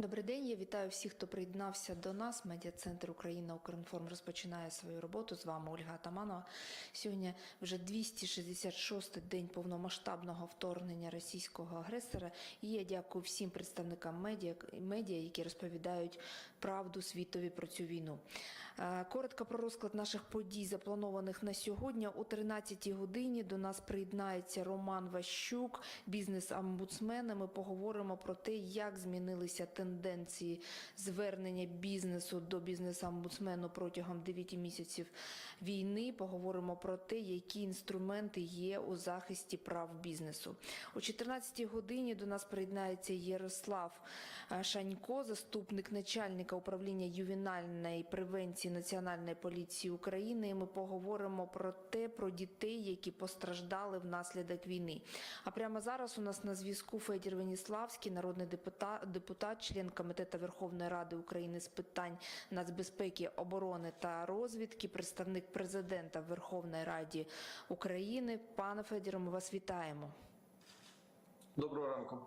Добрий день. Я вітаю всіх, хто приєднався до нас. Медіа-центр Україна Укрінформ розпочинає свою роботу. З вами Ольга Атаманова. Сьогодні вже 266-й день повномасштабного вторгнення російського агресора. І я дякую всім представникам медіа, медіа, які розповідають правду світові про цю війну. Е, Коротко про розклад наших подій, запланованих на сьогодні. О 13-й годині до нас приєднається Роман Ващук, бізнес-омбудсмен. І Ми поговоримо про те, як змінилися тенденції звернення бізнесу до бізнес-омбудсмену протягом 9 місяців війни. Поговоримо про те, які інструменти є у захисті прав бізнесу. О 14-й годині до нас приєднається Ярослав е, Шанько, заступник начальника управління ювенальної превенції Національної поліції України. Ми поговоримо про те, про дітей, які постраждали внаслідок війни. А прямо зараз у нас на зв'язку Федір Веніславський, народний депутат, депутат, член комітету Верховної Ради України з питань нацбезпеки, оборони та розвідки, представник президента в Верховній Раді України. Пане Федіре, ми вас вітаємо. Доброго ранку.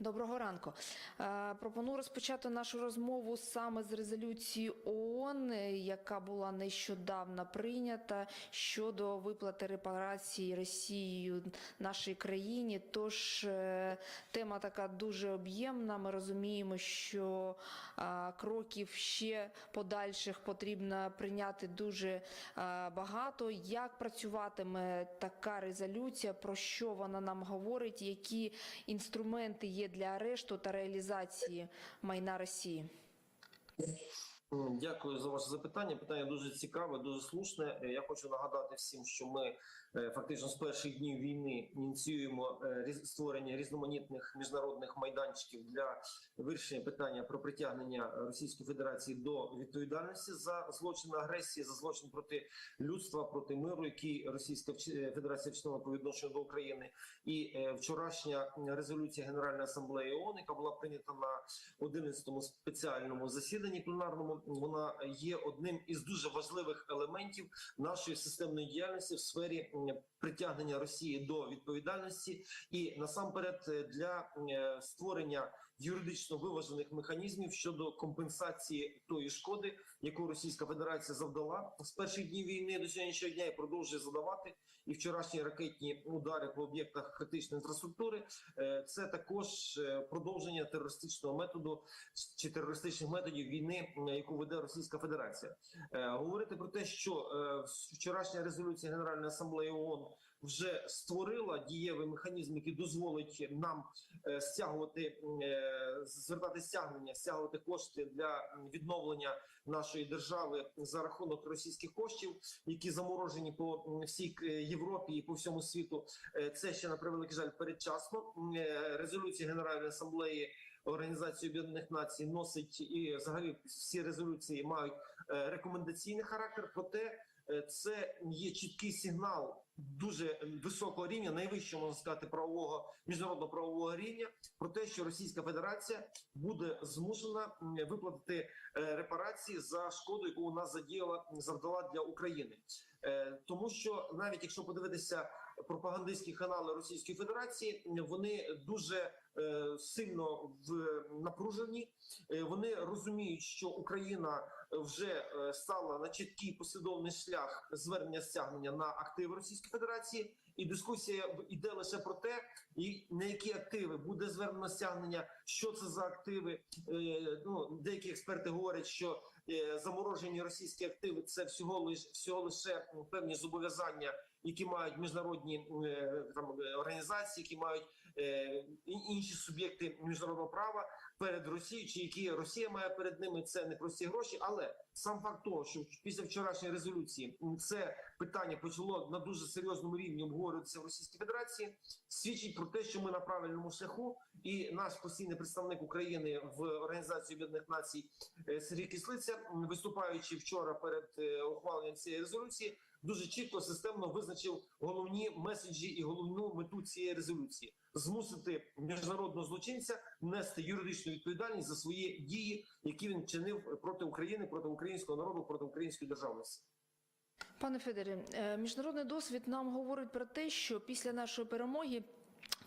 Доброго ранку. Е, Пропоную розпочати нашу розмову саме з резолюції ООН, яка була нещодавно прийнята щодо виплати репарації Росією нашій країні. Тож е, тема така дуже об'ємна. Ми розуміємо, що е, кроків ще подальших потрібно прийняти дуже багато. Як працюватиме така резолюція? Про що вона нам говорить? Які інструменти є для арешту та реалізації майна Росії? Дякую за ваше запитання. Питання дуже цікаве, дуже слушне. Я хочу нагадати всім, що ми фактично з перших днів війни ініціюємо е, створення різноманітних міжнародних майданчиків для вирішення питання про притягнення Російської Федерації до відповідальності за злочин агресії, за злочин проти людства, проти миру, який Російська вч- Федерація вчинила по відношенню до України. І е, вчорашня резолюція Генеральної асамблеї ООН, яка була прийнята на 11-му спеціальному засіданні пленарному, вона є одним із дуже важливих елементів нашої системної діяльності в сфері притягнення Росії до відповідальності, і насамперед е, для е, створення юридично виважених механізмів щодо компенсації тої шкоди, яку Російська Федерація завдала з перших днів війни до сьогоднішнього дня і продовжує задавати. І вчорашні ракетні удари по об'єктах критичної інфраструктури е, це також е, продовження терористичного методу чи терористичних методів війни, яку веде Російська Федерація. Е, Говорити про те, що вчорашня резолюція Генеральної асамблеї ООН вже створила дієвий механізм, який дозволить нам е, стягувати е, звертати стягнення, стягувати кошти для відновлення нашої держави за рахунок російських коштів, які заморожені по всій е, Європі і по всьому світу. Це ще на превеликий жаль передчасно. М, Резолюція Генеральної асамблеї. Організації Об'єднаних Націй носить і взагалі всі резолюції мають рекомендаційний характер. Проте це є чіткий сигнал дуже високого рівня, найвищого можна сказати правового міжнародного правового рівня, про те, що Російська Федерація буде змушена виплатити е, репарації за шкоду, яку вона задіяла завдала для України. Е, Тому що навіть якщо подивитися пропагандистські канали Російської Федерації, вони дуже е, сильно в напружені. Е, Вони розуміють, що Україна вже стала на чіткий послідовний шлях звернення стягнення на активи Російської Федерації, і дискусія йде лише про те, і на які активи буде звернено стягнення, що це за активи. Ну деякі експерти говорять, що заморожені російські активи це всього лише всього лише певні зобов'язання, які мають міжнародні е, там е, організації, які мають е, інші суб'єкти міжнародного права перед Росією, чи які Росія має перед ними. Це не прості гроші, але сам факт того, що після вчорашньої резолюції це питання почало на дуже серйозному рівні обговорюватися в Російській Федерації, свідчить про те, що ми на правильному шляху, і наш постійний представник України в Організації Об'єднаних Націй е, Сергій Кислиця, виступаючи вчора перед е, ухваленням цієї резолюції, дуже чітко системно визначив головні меседжі і головну мету цієї резолюції. Змусити міжнародного злочинця нести юридичну відповідальність за свої дії, які він вчинив проти України, проти українського народу, проти української державності. Пане Федоре, е, міжнародний досвід нам говорить про те, що після нашої перемоги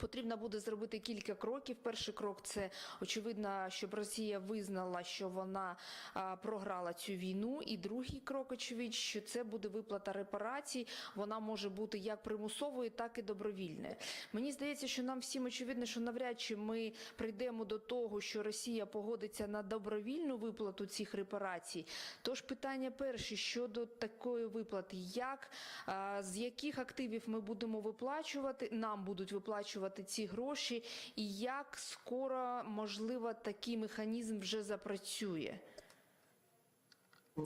Потрібно буде зробити кілька кроків. Перший крок це очевидно, щоб Росія визнала, що вона програла цю війну. І другий крок, очевидь, що це буде виплата репарацій. Вона може бути як примусовою, так і добровільною. Мені здається, що нам всім очевидно, що навряд чи ми прийдемо до того, що Росія погодиться на добровільну виплату цих репарацій. Тож питання перше щодо такої виплати, як з яких активів ми будемо виплачувати, нам будуть виплачувати ці гроші, і як скоро можливо такий механізм вже запрацює.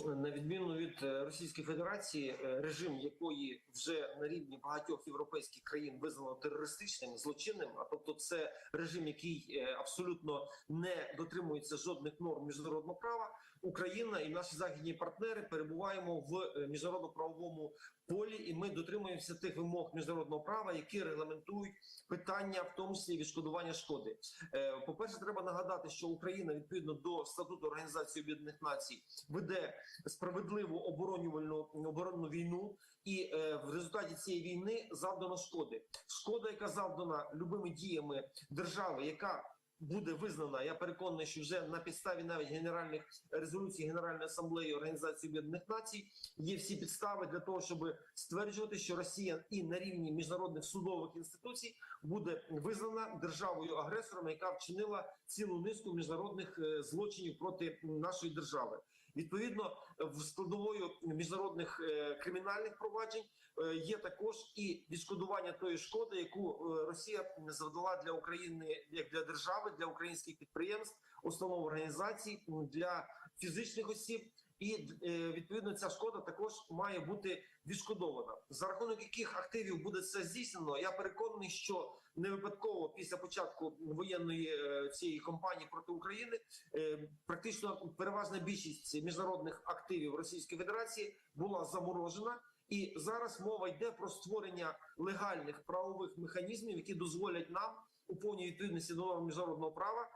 На відміну від е, Російської Федерації, е, режим якої вже на рівні багатьох європейських країн визнано терористичним злочинним, а тобто це режим, який е, абсолютно не дотримується жодних норм міжнародного права. Україна і наші західні партнери перебуваємо в е, міжнародно-правовому полі, і ми дотримуємося тих вимог міжнародного права, які регламентують питання, в тому числі відшкодування шкоди. Е, По перше, треба нагадати, що Україна відповідно до статуту Організації Об'єднаних Націй веде справедливу оборонювальну оборонну війну, і е, в результаті цієї війни завдано шкоди. Шкода, яка завдана любими діями держави, яка буде визнана, я переконаний, що вже на підставі навіть генеральних резолюцій Генеральної асамблеї Організації Об'єднаних Націй є всі підстави для того, щоб стверджувати, що Росія і на рівні міжнародних судових інституцій буде визнана державою агресором, яка вчинила цілу низку міжнародних е, злочинів проти нашої держави. Відповідно, в складовою міжнародних е, кримінальних проваджень е, є також і відшкодування тої шкоди, яку е, Росія завдала для України як для держави, для українських підприємств, установ організацій, для фізичних осіб. І відповідно ця шкода також має бути відшкодована. За рахунок яких активів буде це здійснено, я переконаний, що не випадково після початку воєнної е, цієї кампанії проти України е, практично переважна більшість міжнародних активів Російської Федерації була заморожена. І зараз мова йде про створення легальних правових механізмів, які дозволять нам у повній відповідності до норм міжнародного права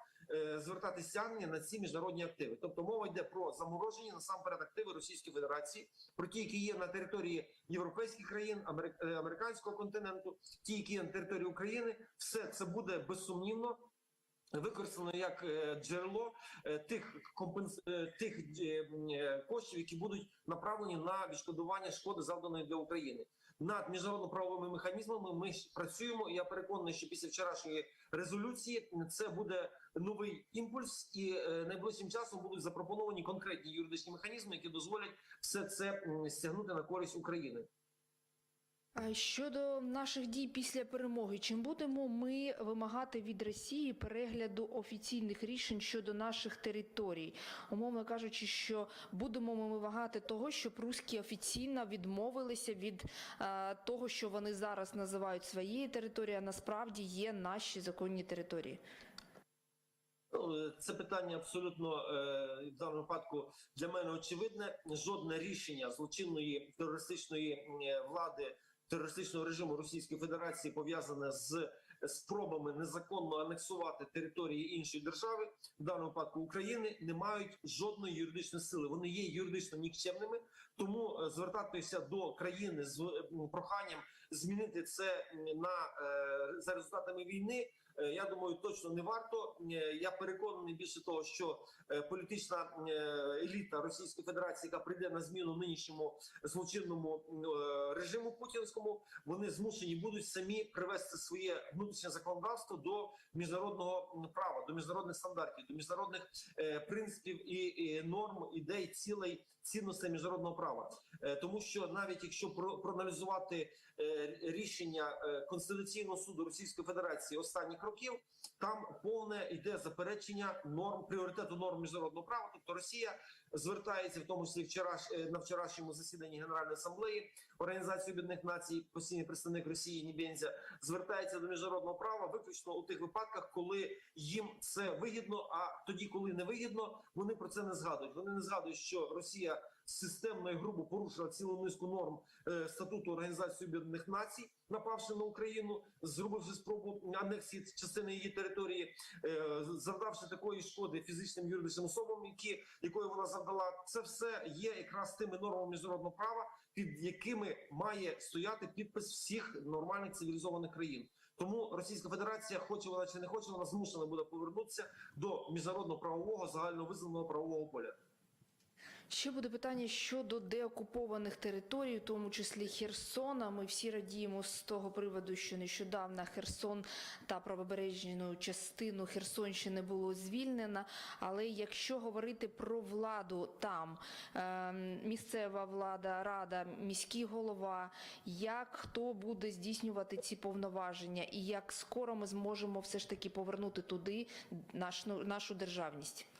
звертати стягнення на ці міжнародні активи. Тобто мова йде про заморожені насамперед активи Російської Федерації, про ті, які є на території європейських країн, е, американського континенту, ті, які є на території України, все це буде безсумнівно. Використано як е, джерело е, тих компенс... е, тих е, е, коштів, які будуть направлені на відшкодування шкоди завданої для України. Над міжнародно-правовими механізмами ми працюємо. і Я переконаний, що після вчорашньої резолюції це буде новий імпульс, і е, найближчим часом будуть запропоновані конкретні юридичні механізми, які дозволять все це стягнути на користь України. Щодо наших дій після перемоги, чим будемо ми вимагати від Росії перегляду офіційних рішень щодо наших територій, умовно кажучи, що будемо ми вимагати того, щоб руські офіційно відмовилися від е, того, що вони зараз називають своєю територією, а насправді є наші законні території. Ну, Це питання абсолютно е, в даному випадку для мене очевидне. Жодне рішення злочинної терористичної е, влади терористичного режиму Російської Федерації пов'язане з спробами незаконно анексувати території іншої держави, в даному випадку України, не мають жодної юридичної сили. Вони є юридично нікчемними. Тому е, звертатися до країни з проханням змінити це на е, за результатами війни. Е, Я думаю, точно не варто. Е, Я переконаний більше того, що е, політична еліта Російської Федерації, яка прийде на зміну нинішньому злочинному режиму путінському, вони змушені будуть самі привести своє внутрішнє законодавство до міжнародного права, до міжнародних стандартів, до міжнародних принципів і, норм, ідей, цілей цінностей міжнародного права. Тому що навіть якщо про- проаналізувати рішення Конституційного суду Російської Федерації останніх років, там повне йде заперечення норм пріоритету норм міжнародного права. Тобто Росія звертається в тому числі вчораш е, на вчорашньому засіданні Генеральної асамблеї Організації Об'єднаних Націй, постійний представник Росії Нібензя звертається до міжнародного права виключно у тих випадках, коли їм це вигідно. А тоді, коли не вигідно, вони про це не згадують. Вони не згадують, що Росія системно і грубо порушила цілу низку норм е, статуту Організації Об'єднаних Націй, напавши на Україну, зробивши спробу анексії частини її території, е, завдавши такої шкоди фізичним юридичним особам, які якої вона завдала. Це все є якраз тими нормами міжнародного права, під якими має стояти підпис всіх нормальних цивілізованих країн. Тому Російська Федерація, хоче вона чи не хоче, вона змушена буде повернутися до міжнародно правового загальновизнаного правового поля. Ще буде питання щодо деокупованих територій, у тому числі Херсона. Ми всі радіємо з того приводу, що нещодавно Херсон та правобережну частину Херсонщини було звільнено. Але якщо говорити про владу там, е, місцева влада, рада, міський голова, як хто буде здійснювати ці повноваження, і як скоро ми зможемо все ж таки повернути туди нашу, нашу державність?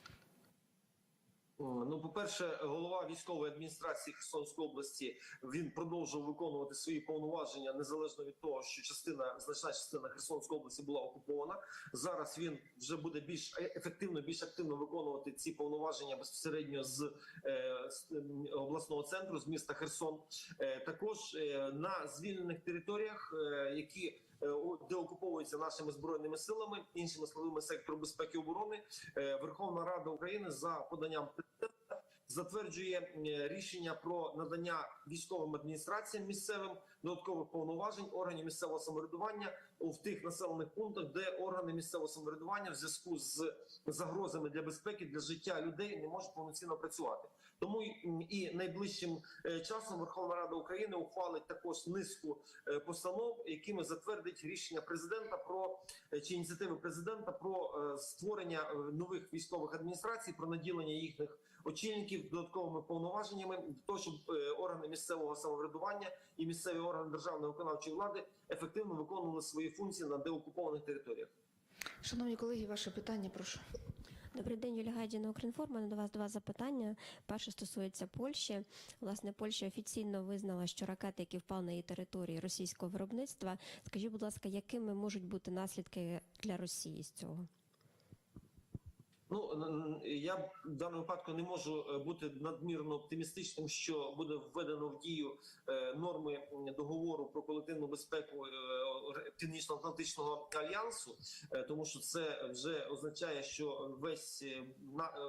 Ну, по-перше, голова військової адміністрації Херсонської області він продовжував виконувати свої повноваження незалежно від того, що частина значна частина Херсонської області була окупована. Зараз він вже буде більш е- ефективно, більш активно виконувати ці повноваження безпосередньо з, е, з обласного центру, з міста Херсон. Е, також е, на звільнених територіях, е, які е, де окуповуються нашими збройними силами, іншими силовими сектору безпеки і оборони, е, Верховна Рада України за поданням президента затверджує рішення про надання військовим адміністраціям місцевим додаткових повноважень органів місцевого самоврядування в тих населених пунктах, де органи місцевого самоврядування в зв'язку з загрозами для безпеки для життя людей не можуть повноцінно працювати. Тому і- найближчим е, часом Верховна Рада України ухвалить також низку е, постанов, якими затвердить рішення президента про е, чи ініціативи президента про створення нових військових адміністрацій, про наділення їхніх очільників додатковими повноваженнями для того, щоб органи місцевого самоврядування і місцеві органи державної виконавчої влади ефективно виконували свої функції на деокупованих територіях. Шановні колеги, ваше питання, прошу. Добрий день, Юлія Гайдіна, Укрінформ. До вас два запитання. Перше стосується Польщі. Власне, Польща офіційно визнала, що ракети, які впали на її території російського виробництва. Скажіть, будь ласка, якими можуть бути наслідки для Росії з цього? Ну я в даному випадку не можу е, бути надмірно оптимістичним, що буде введено в дію е, норми договору про колективну безпеку е, Північно-Атлантичного альянсу, тому що це вже означає, що весь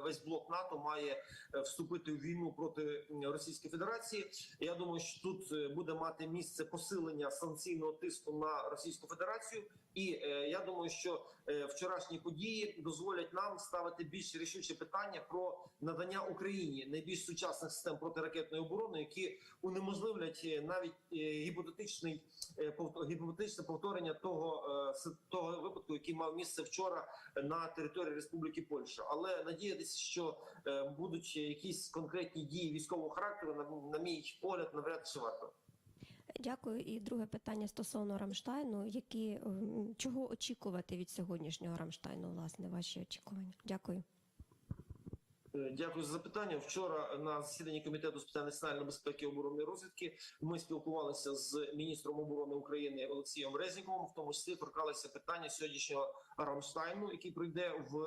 весь блок НАТО має вступити в війну проти Російської Федерації. Я думаю, що тут буде мати місце посилення санкційного тиску на Російську Федерацію. І я думаю, що вчорашні події дозволять нам ставити більш рішуче питання про надання Україні найбільш сучасних систем протиракетної оборони, які унеможливлять е, навіть е, гіпотетичний е, гіпотетичне повторення того, того випадку, який мав місце вчора на території Республіки Польща. Але надіятися, що будуть якісь конкретні дії військового характеру, на, на мій погляд, навряд чи варто. Дякую. І друге питання стосовно Рамштайну. Які чого очікувати від сьогоднішнього Рамштайну? Власне, ваші очікування? Дякую. Е, Дякую за запитання. Вчора на засіданні комітету з питань національної безпеки, оборони і розвідки ми спілкувалися з міністром оборони України Олексієм Резніковим, в тому числі торкалися питання сьогоднішнього Рамштайну, який пройде в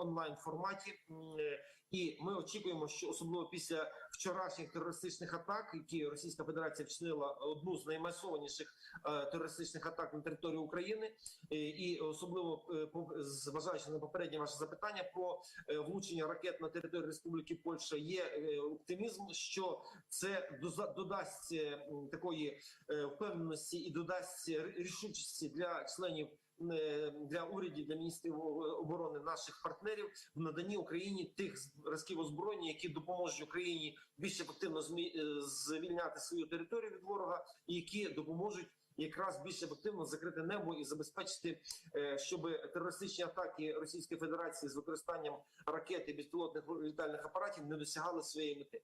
онлайн форматі. І ми очікуємо, що особливо після вчорашніх терористичних атак, які Російська Федерація вчинила одну з наймасованіших е, терористичних атак на території України, е, і особливо е, зважаючи на попереднє ваше запитання про влучення ракет на території Республіки Польща, є оптимізм, що це додасть такої впевненості і додасть рішучості для членів. Е, Для урядів для міністрів оборони наших партнерів в наданні Україні тих зразків озброєння, які допоможуть Україні більш ефективно е, звільняти свою територію від ворога, і які допоможуть якраз більш ефективно закрити небо і забезпечити, е, щоб терористичні атаки Російської Федерації з використанням ракет і безпілотних літальних апаратів не досягали своєї мети.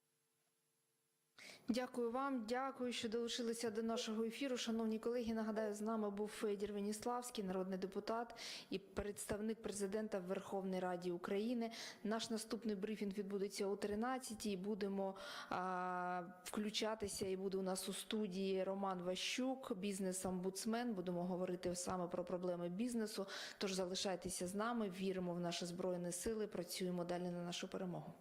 Дякую вам, дякую, що долучилися до нашого ефіру. Шановні колеги, нагадаю, з нами був Федір Веніславський, народний депутат і представник президента в Верховній Раді України. Наш наступний брифінг відбудеться о 13-й. Будемо а, включатися, і буде у нас у студії Роман Ващук, бізнес-омбудсмен. Будемо говорити саме про проблеми бізнесу. Тож залишайтеся з нами, віримо в наші збройні сили, працюємо далі на нашу перемогу.